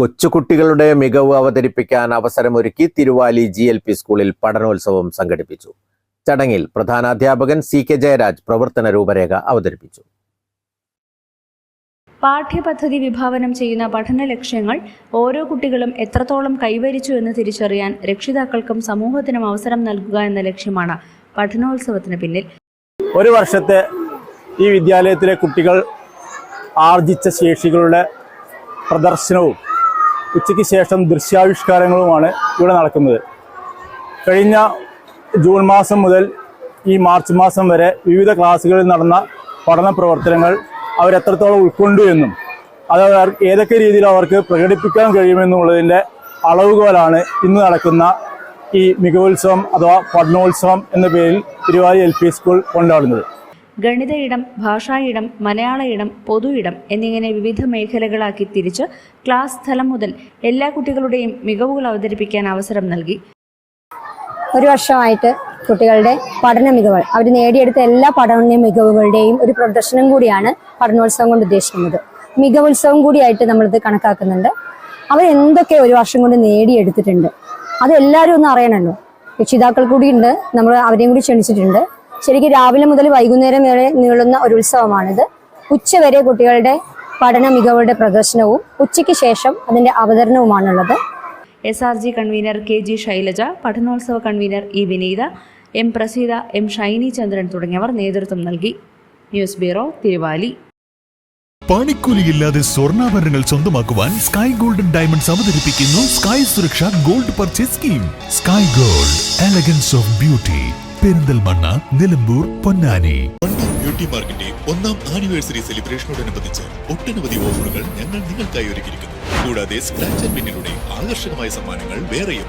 കൊച്ചുകുട്ടികളുടെ മികവ് അവതരിപ്പിക്കാൻ അവസരമൊരുക്കി തിരുവാലി ജി എൽ പി സ്കൂളിൽ പഠനോത്സവം സംഘടിപ്പിച്ചു. ചടങ്ങിൽ പ്രധാനാധ്യാപകൻ സി കെ ജയരാജ് പ്രവർത്തന രൂപരേഖ അവതരിപ്പിച്ചു. പാഠ്യപദ്ധതി വിഭാവനം ചെയ്യുന്ന പഠന ലക്ഷ്യങ്ങൾ ഓരോ കുട്ടികളും എത്രത്തോളം കൈവരിച്ചു എന്ന് തിരിച്ചറിയാൻ രക്ഷിതാക്കൾക്കും സമൂഹത്തിനും അവസരം നൽകുക എന്ന ലക്ഷ്യമാണ് പഠനോത്സവത്തിന് പിന്നിൽ. ഒരു വർഷത്തെ ഈ വിദ്യാലയത്തിലെ കുട്ടികൾ ആർജിച്ച ശേഷികളുടെ പ്രദർശനവും ഉച്ചയ്ക്ക് ശേഷം ദൃശ്യാവിഷ്കാരങ്ങളുമാണ് ഇവിടെ നടക്കുന്നത്. കഴിഞ്ഞ ജൂൺ മാസം മുതൽ ഈ മാർച്ച് മാസം വരെ വിവിധ ക്ലാസ്സുകളിൽ നടന്ന പഠന പ്രവർത്തനങ്ങൾ അവരെത്രത്തോളം ഉൾക്കൊണ്ടു എന്നും അത് ഏതൊക്കെ രീതിയിൽ അവർക്ക് പ്രകടിപ്പിക്കാൻ കഴിയുമെന്നുള്ളതിന്റെ അളവുകോലാണ് ഇന്ന് നടക്കുന്ന ഈ മികവുത്സവം അഥവാ പഠനോത്സവം എന്ന പേരിൽ തിരുവാലി എൽ പി സ്കൂൾ കൊണ്ടാടുന്നത്. ഗണിത ഇടം ഭാഷാ ഇടം മലയാള ഇടം പൊതു ഇടം എന്നിങ്ങനെ വിവിധ മേഖലകളാക്കി തിരിച്ച് ക്ലാസ് സ്ഥലം മുതൽ എല്ലാ കുട്ടികളുടെയും മികവുകൾ അവതരിപ്പിക്കാൻ അവസരം നൽകി. ഒരു വർഷമായിട്ട് കുട്ടികളുടെ പഠന മികവുകൾ അവർ നേടിയെടുത്ത എല്ലാ പഠന മികവുകളുടെയും ഒരു പ്രദർശനം കൂടിയാണ് പഠനോത്സവം കൊണ്ട് ഉദ്ദേശിക്കുന്നത്. മികവുത്സവം കൂടിയായിട്ട് നമ്മളിത് കണക്കാക്കുന്നുണ്ട്. അവർ എന്തൊക്കെ ഒരു വർഷം കൊണ്ട് നേടിയെടുത്തിട്ടുണ്ട് അത് എല്ലാവരും ഒന്ന് അറിയണമല്ലോ. രക്ഷിതാക്കൾ കൂടി ഉണ്ട് നമ്മൾ അവരെയും കൂടി ക്ഷണിച്ചിട്ടുണ്ട്. ശരിക്കും രാവിലെ മുതൽ വൈകുന്നേരം വരെ നീളുന്ന ഒരു ഉത്സവമാണിത്. ഉച്ചവരെ കുട്ടികളുടെ പഠന മികവുകളുടെ പ്രദർശനവും ഉച്ചയ്ക്ക് ശേഷം അതിന്റെ അവതരണവുമാണുള്ളത്. S R G convener K G Shylaja പഠനോത്സവ convener E Vineetha M Praseetha M Shyni Chandran തുടങ്ങിയവർ നേതൃത്വം നൽകി. News bureau Thiruvali. പണിക്കൂലിയില്ലാതെ സ്വർണാഭരണങ്ങൾ സ്വന്തമാക്കുവാൻ സ്കൈ ഗോൾഡൻ ഡയമണ്ട്സ് അവതരിപ്പിക്കുന്നു sky Suraksha gold purchase scheme sky gold elegance of beauty Perinthalmanna Nilambur Ponnani. Beauty മാർക്കിന്റെ ഒന്നാം anniversary സെലിബ്രേഷനോടനുബന്ധിച്ച് ഒട്ടനവധി ഓഫറുകൾ ഞങ്ങൾ നിങ്ങൾക്കായി ഒരുക്കിയിരിക്കുന്നു. കൂടാതെ സ്ക്രാച്ച് ആൻഡ് പിന്നിലൂടെ ആകർഷകമായ സമ്മാനങ്ങൾ വേറെയും